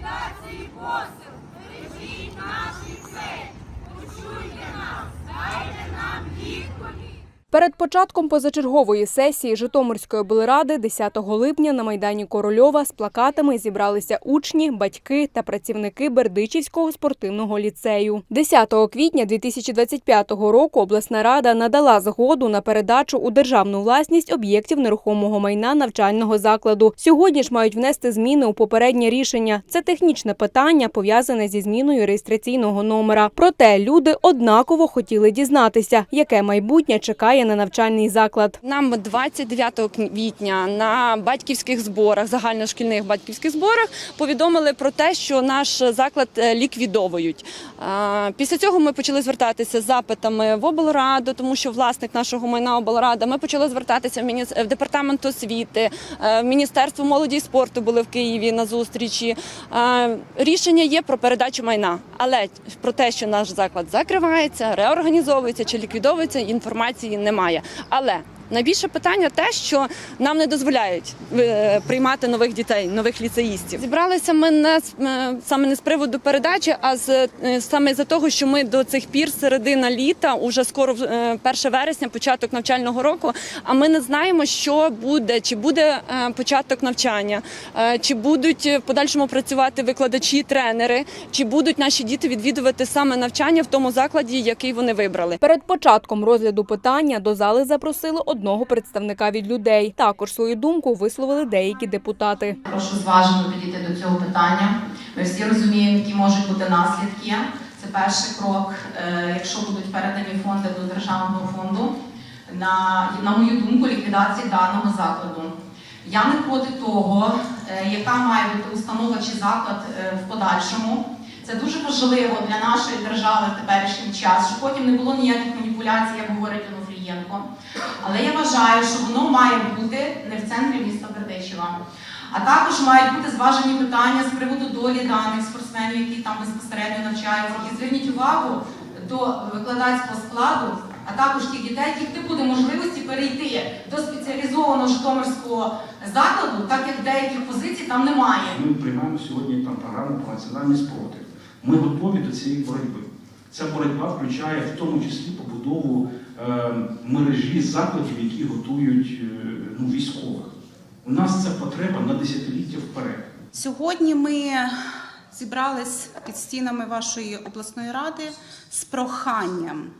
ліквідації посил, бережіть наші ліцей, почуйте нас, дайте нам відповідь. Перед початком позачергової сесії Житомирської облради 10 липня на майдані Корольова з плакатами зібралися учні, батьки та працівники Бердичівського спортивного ліцею. 10 квітня 2025 року обласна рада надала згоду на передачу у державну власність об'єктів нерухомого майна навчального закладу. Сьогодні ж мають внести зміни у попереднє рішення. Це технічне питання пов'язане зі зміною реєстраційного номера. Проте люди однаково хотіли дізнатися, яке майбутнє чекає на навчальний заклад. Нам 29 квітня на батьківських зборах, загальношкільних батьківських зборах, повідомили про те, що наш заклад е, ліквідовують. Після цього ми почали звертатися з запитами в облраду, тому що власник нашого майна облрада. Ми почали звертатися в департамент освіти, е, в міністерство молоді і спорту були в Києві на зустрічі. Рішення є про передачу майна, але про те, що наш заклад закривається, реорганізовується чи ліквідовується, інформації немає. Але найбільше питання те, що нам не дозволяють е, приймати нових дітей, нових ліцеїстів. Зібралися ми не з- е, саме не з приводу передачі, а з е, саме за того, що ми до цих пір середина літа, уже скоро е, 1 вересня, початок навчального року. А ми не знаємо, що буде, чи буде початок навчання, чи будуть в подальшому працювати викладачі, тренери, чи будуть наші діти відвідувати саме навчання в тому закладі, який вони вибрали. Перед початком розгляду питання до зали запросили одного представника від людей. Також свою думку висловили деякі депутати. Прошу зважено підійти до цього питання. Ми всі розуміємо, які можуть бути наслідки. Це перший крок, е, якщо будуть передані фонди до державного фонду. На, на мою думку, ліквідації даного закладу. Я не проти того, е, яка має бути установа чи заклад е, в подальшому. Це дуже важливо для нашої держави в теперішній час, щоб потім не було ніяких маніпуляцій, як говорить Онуфрієнко. Але я вважаю, що воно має бути не в центрі міста Бердичева. А також мають бути зважені питання з приводу долі даних спортсменів, які там безпосередньо навчаються. І зверніть увагу до викладацького складу, а також тих дітей, яких не буде можливості перейти до спеціалізованого житомирського закладу, так як деяких позицій там немає. Ми приймаємо сьогодні там програму про національний спротив. Ми готові до цієї боротьби. Ця боротьба включає в тому числі побудову е, мережі закладів, які готують е, ну, військових. У нас це потреба на десятиліття вперед. Сьогодні ми зібрались під стінами вашої обласної ради з проханням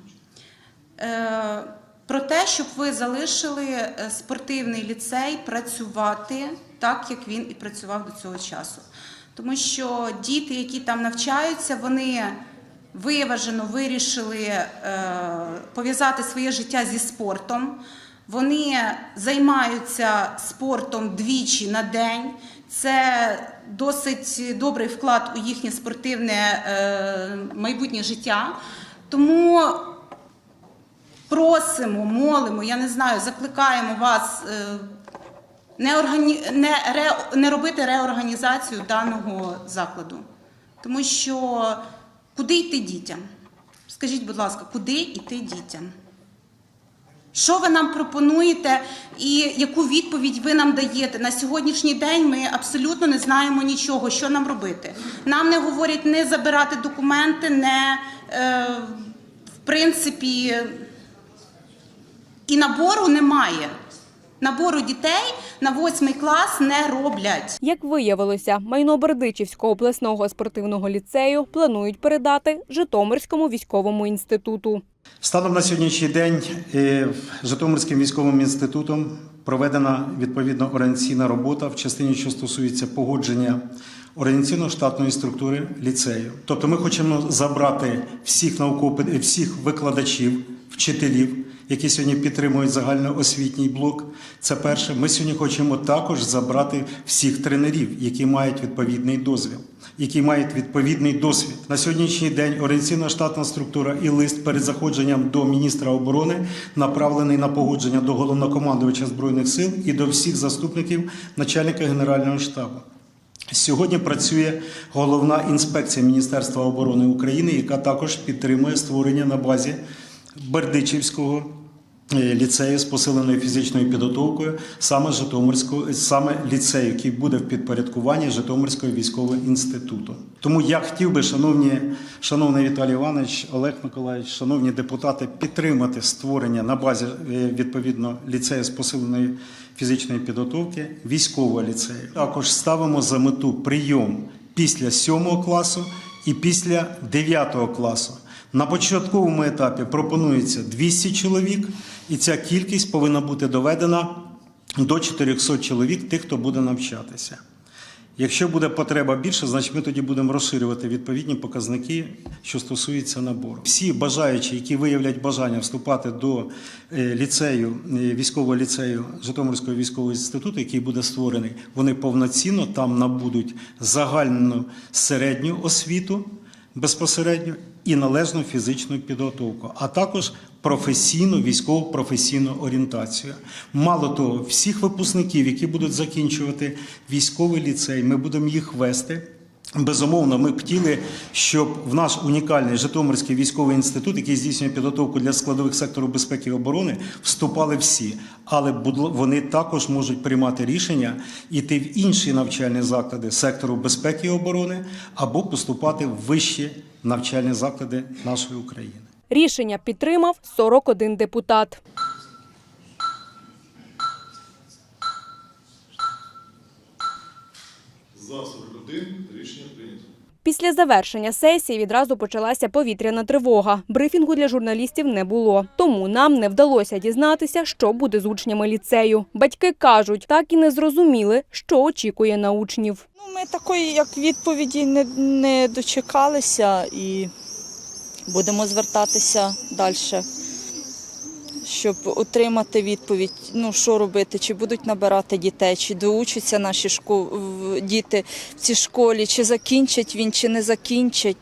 е, про те, щоб ви залишили е, спортивний ліцей працювати так, як він і працював до цього часу. Тому що діти, які там навчаються, вони виважено вирішили е, пов'язати своє життя зі спортом. Вони займаються спортом двічі на день. Це досить добрий вклад у їхнє спортивне е, майбутнє життя. Тому просимо, молимо, я не знаю, закликаємо вас е, не, органі... не, ре... не робити реорганізацію даного закладу. Тому що куди йти дітям? Скажіть, будь ласка, куди йти дітям? Що ви нам пропонуєте і яку відповідь ви нам даєте? На сьогоднішній день ми абсолютно не знаємо нічого, що нам робити. Нам не говорять не забирати документи, не е, в принципі і набору немає. Набору дітей на восьмий клас не роблять. Як виявилося, майно Бердичівського обласного спортивного ліцею планують передати Житомирському військовому інституту. Станом на сьогоднішній день е, Житомирським військовим інститутом проведена відповідна організаційна робота в частині, що стосується погодження організаційно-штатної структури ліцею. Тобто ми хочемо забрати всіх науково всіх викладачів, вчителів, які сьогодні підтримують загальноосвітній блок. Це перше. Ми сьогодні хочемо також забрати всіх тренерів, які мають відповідний дозвіл, які мають відповідний досвід. На сьогоднішній день організаційна штатна структура і лист перед заходженням до міністра оборони направлений на погодження до головнокомандувача збройних сил і до всіх заступників начальника генерального штабу. Сьогодні працює головна інспекція Міністерства оборони України, яка також підтримує створення на базі Бердичівського е, ліцею з посиленою фізичною підготовкою, саме Житомирського, саме ліцею, який буде в підпорядкуванні Житомирського військового інституту. Тому я хотів би, шановні, шановний Віталій Іванович, Олег Миколаївич, шановні депутати, підтримати створення на базі е, відповідно ліцею з посиленої фізичної підготовки військового ліцею. Також ставимо за мету прийом після 7 класу і після 9 класу. На початковому етапі пропонується 200 чоловік, і ця кількість повинна бути доведена до 400 чоловік, тих, хто буде навчатися. Якщо буде потреба більше, значить ми тоді будемо розширювати відповідні показники, що стосуються набору. Всі бажаючі, які виявлять бажання вступати до е, ліцею, е, військового ліцею Житомирського військового інституту, який буде створений, вони повноцінно там набудуть загальну середню освіту безпосередньо і належну фізичну підготовку, а також професійну військово-професійну орієнтацію. Мало того, всіх випускників, які будуть закінчувати військовий ліцей, ми будемо їх вести. Безумовно, ми б хотіли, щоб в наш унікальний Житомирський військовий інститут, який здійснює підготовку для складових сектору безпеки і оборони, вступали всі. Але вони також можуть приймати рішення йти в інші навчальні заклади сектору безпеки і оборони або поступати в вищі навчальні заклади нашої України. Рішення підтримав 41 депутат. За 41 рішення прийнято. Після завершення сесії відразу почалася повітряна тривога. Брифінгу для журналістів не було. Тому нам не вдалося дізнатися, що буде з учнями ліцею. Батьки кажуть, так і не зрозуміли, що очікує на учнів. Ну, ми такої як відповіді не, не дочекалися і будемо звертатися далі, щоб отримати відповідь, ну що робити, чи будуть набирати дітей, чи доучаться наші шко... діти в цій школі, чи закінчать він, чи не закінчать.